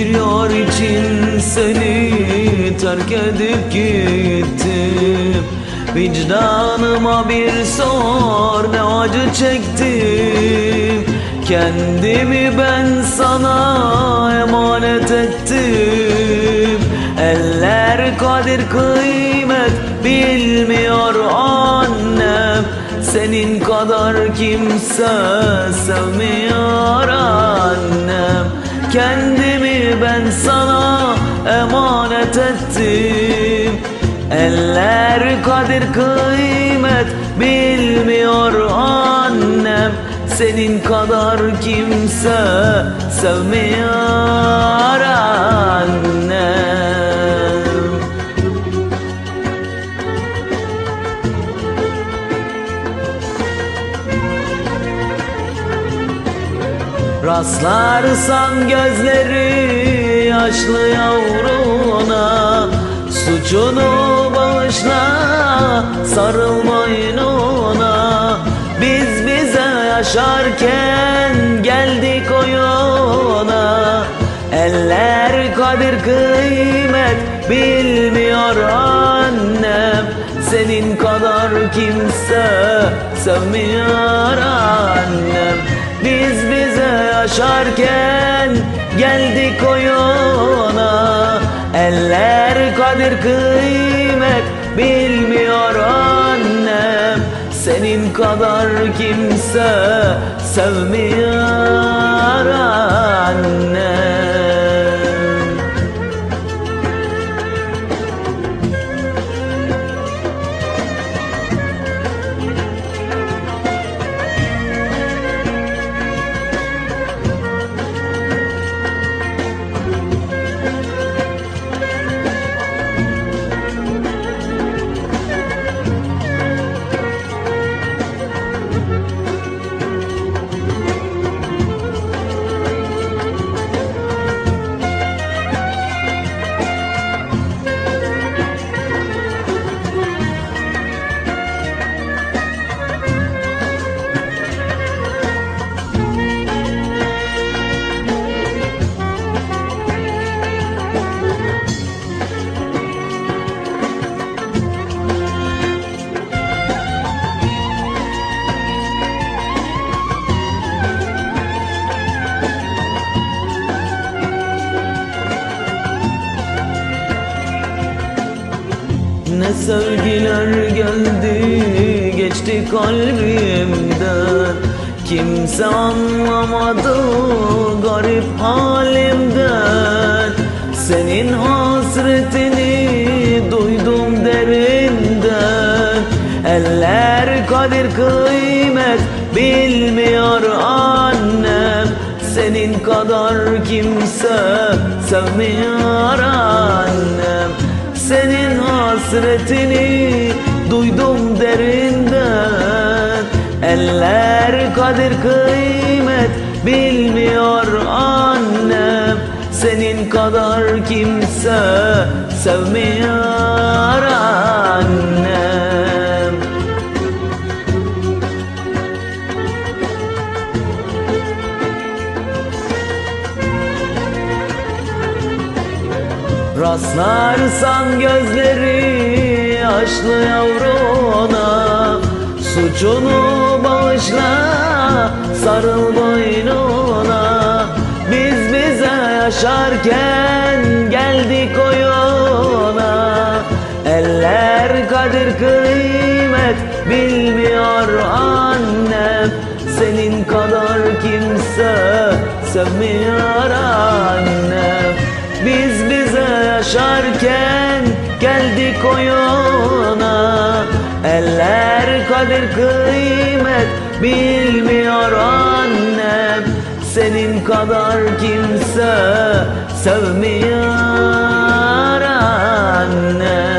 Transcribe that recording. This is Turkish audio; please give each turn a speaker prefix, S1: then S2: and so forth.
S1: Bir yar için seni terk edip gittim. Vicdanıma bir sor ne acı çektim. Kendimi ben sana emanet ettim. Eller kadir kıymet bilmiyor annem. Senin kadar kimse sevmiyor annem. Kendimi ben sana emanet ettim. Eller kadir kıymet bilmiyor annem. Senin kadar kimse sevmiyor annem. Rastlarsan gözleri yaşlı yavruna Suçunu bağışla sarıl boynuna. Biz bize yaşarken geldik oyuna. Eller kadir kıymet bilmiyor annem. Senin kadar kimse sevmiyor annem Biz bize yaşarken geldik oyuna. Eller kadir kıymet bilmiyor annem. Senin kadar kimse sevmiyor annem Sevgiler geldi geçti kalbimden Kimse anlamadı garip halimden Senin hasretini duydum derinden Eller kadir kıymet bilmiyor annem. Senin kadar kimse sevmiyor annem senin hasretini duydum derinden. Eller kadir kıymet bilmiyor annem. Senin kadar kimse sevmiyor Rastlarsan gözleri yaşlı yavruna Suçunu bağışla sarıl boynuna. Biz bize yaşarken geldik oyuna. Eller kadir kıymet bilmiyor annem. Senin kadar kimse sevmiyor geldi koyuna Eller kadir kıymet bilmiyor annem. Senin kadar kimse sevmiyor annem.